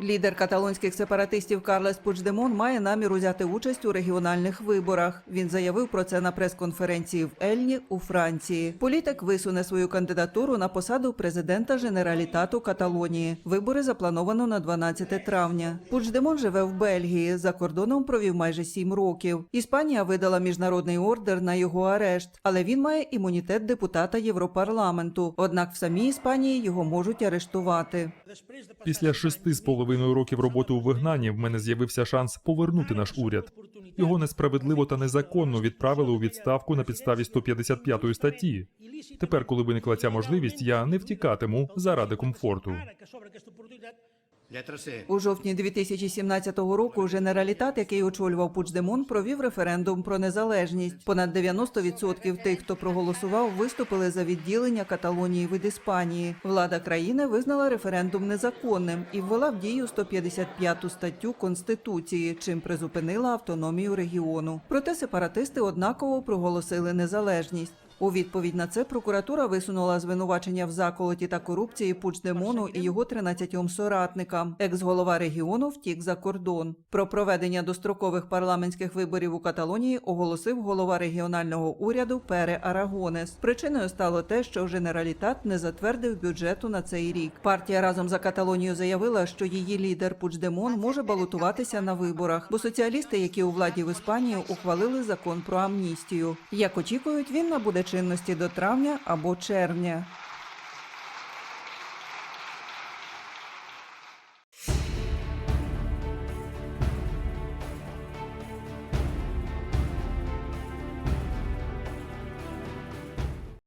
Лідер каталонських сепаратистів Карлес Пучдемон має намір узяти участь у регіональних виборах. Він заявив про це на прес-конференції в Ельні у Франції. Політик висуне свою кандидатуру на посаду президента Женералітату Каталонії. Вибори заплановано на 12 травня. Пучдемон живе в Бельгії. За кордоном провів майже сім років. Іспанія видала міжнародний ордер на його арешт, але він має імунітет депутата Європарламенту. Однак в самій Іспанії його можуть арештувати. Після шести з половиною років роботи у вигнанні в мене з'явився шанс повернути наш уряд. Його несправедливо та незаконно відправили у відставку на підставі 155 статті. Тепер, коли виникла ця можливість, я не втікатиму заради комфорту. У жовтні 2017 року Женералітат, який очолював Пучдемон, провів референдум про незалежність. Понад 90% тих, хто проголосував, виступили за відділення Каталонії від Іспанії. Влада країни визнала референдум незаконним і ввела в дію 155 статтю Конституції, чим призупинила автономію регіону. Проте сепаратисти однаково проголосили незалежність. У відповідь на це прокуратура висунула звинувачення в заколоті та корупції Пучдемону і його 13 соратникам. Екс-голова регіону втік за кордон. Про проведення дострокових парламентських виборів у Каталонії оголосив голова регіонального уряду Пере Арагонес. Причиною стало те, що Женералітат не затвердив бюджету на цей рік. Партія разом за Каталонію заявила, що її лідер Пучдемон може балотуватися на виборах, бо соціалісти, які у владі в Іспанії, ухвалили закон про амністію. Як очікують, він набуде чинності до травня або червня.